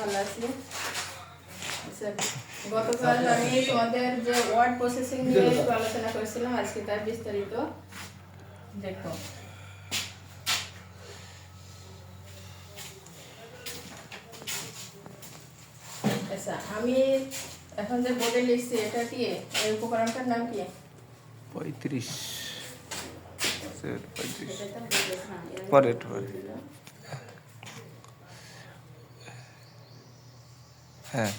ভালো আছি। আচ্ছা, গতকাল আমি তোমাদের যে ওয়ার্ড প্রসেসিং নিয়ে একটু আলোচনা করেছিলাম আজকে তার বিস্তারিত দেখো। আচ্ছা আমি এখন যে বোর্ডে লিখছি এটা কি? এই উপকরণটার নাম কি? পঁয়ত্রিশ। না, এর পরে, পরে। দিল। হ্যাঁ।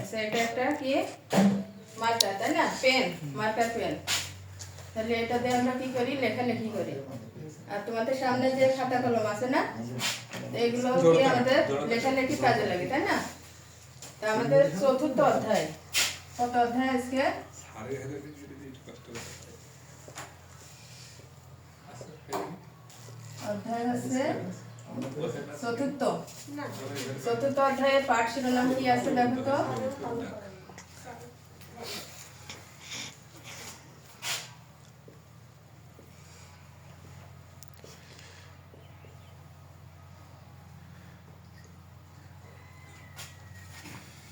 আচ্ছা এটা একটা কি? মার্কার তাই না? Pen marker pen. তাহলে এটা দিয়ে আমরা কি করি? লেখালেখি করি। আর তোমাদের সামনে যে খাতা কলম আছে না এগুলো কি আমাদের লেখালেখি কাজে লাগে তাই না? তা আমাদের চতুর্থ অধ্যায়। কত অধ্যায় আজকে? অধ্যায় হচ্ছে চতুর্থ চতুর্থ অধ্যায়ের পাঠ শিরোনাম কি আছে দেখো তো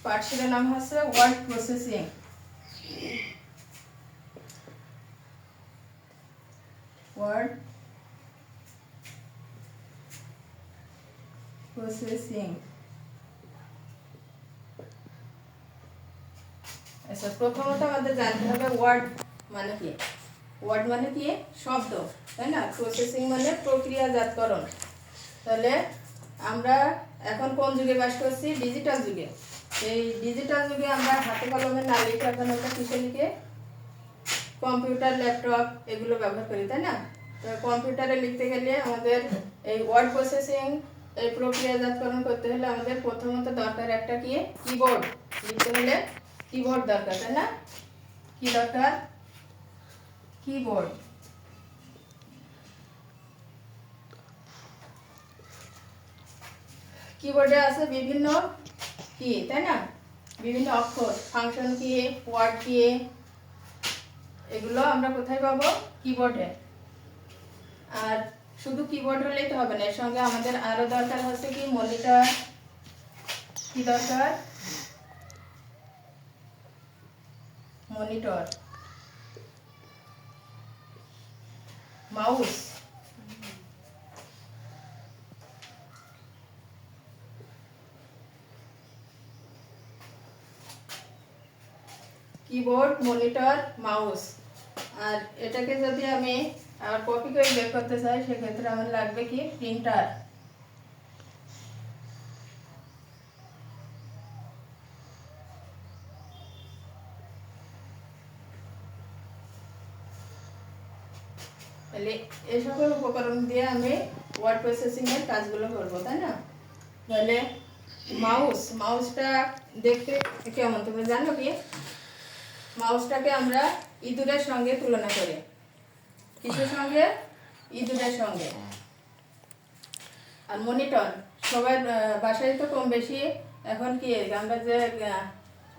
পাঠ শিরোনাম হচ্ছে ওয়ার্ড প্রসেসিং ওয়ার্ড প্রসেসিং আচ্ছা প্রথমত আমাদের জানতে হবে ওয়ার্ড মানে কি ওয়ার্ড মানে কি শব্দ তাই না প্রসেসিং মানে প্রক্রিয়াজাতকরণ তাহলে আমরা এখন কোন যুগে বাস করছি ডিজিটাল যুগে এই ডিজিটাল যুগে আমরা হাতে কলমে না লিখে এখন ওটা কিসে লিখে কম্পিউটার ল্যাপটপ এগুলো ব্যবহার করি তাই না তো কম্পিউটারে লিখতে গেলে আমাদের এই ওয়ার্ড প্রসেসিং এই প্রক্রিয়াজাতকরণ করতে হলে আমাদের প্রথমত দরকার একটা কি? কিবোর্ড লিখতে হলে কিবোর্ড দরকার, তাই না? কি দরকার? কিবোর্ড কিবোর্ডে আছে বিভিন্ন কি, তাই না? বিভিন্ন অক্ষর। ফাংশন কি ওয়ার্ড কি, এগুলো আমরা কোথায় পাবো? কিবোর্ডে আর শুধু কিবোর্ড হলেই তো হবে না, এর সঙ্গে আমাদের আরও দরকার হচ্ছে কি মনিটর কি দরকার? Monitor mouse keyboard monitor mouse আর এটাকে যদি আমি আর কপি করে বের করতে চাই, সেক্ষেত্রে আমার লাগবে কি? প্রিন্টার তাহলে এই সকল উপকরণ দিয়ে আমি ওয়ার্ড প্রসেসিং এর কাজগুলো করব, তাই না? তাহলে মাউস মাউসটা দেখতে কেমন? তুমি জানো কি? মাউসটাকে আমরা ইঁদুরের সঙ্গে তুলনা করি। কিসের সঙ্গে, ইঁদুরের সঙ্গে। আর মনিটর, সবার বাসায় তো কম বেশি। এখন কি, আমরা যে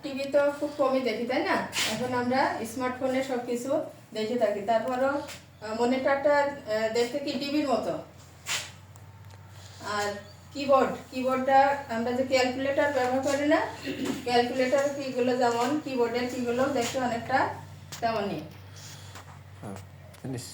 টিভি তো খুব কমই দেখি, তাই না? এখন আমরা স্মার্টফোনে সব কিছু দেখে থাকি। তারপরও মনিটরটা দেখতে কি টিভির মতো? আর কিবোর্ড, কিবোর্ডটা আমরা যে ক্যালকুলেটর ব্যবহার করি না, ক্যালকুলেটর কিগুলো যেমন, কিবোর্ডের কিগুলো দেখতে অনেকটা তেমনই। হ্যাঁ, জানিস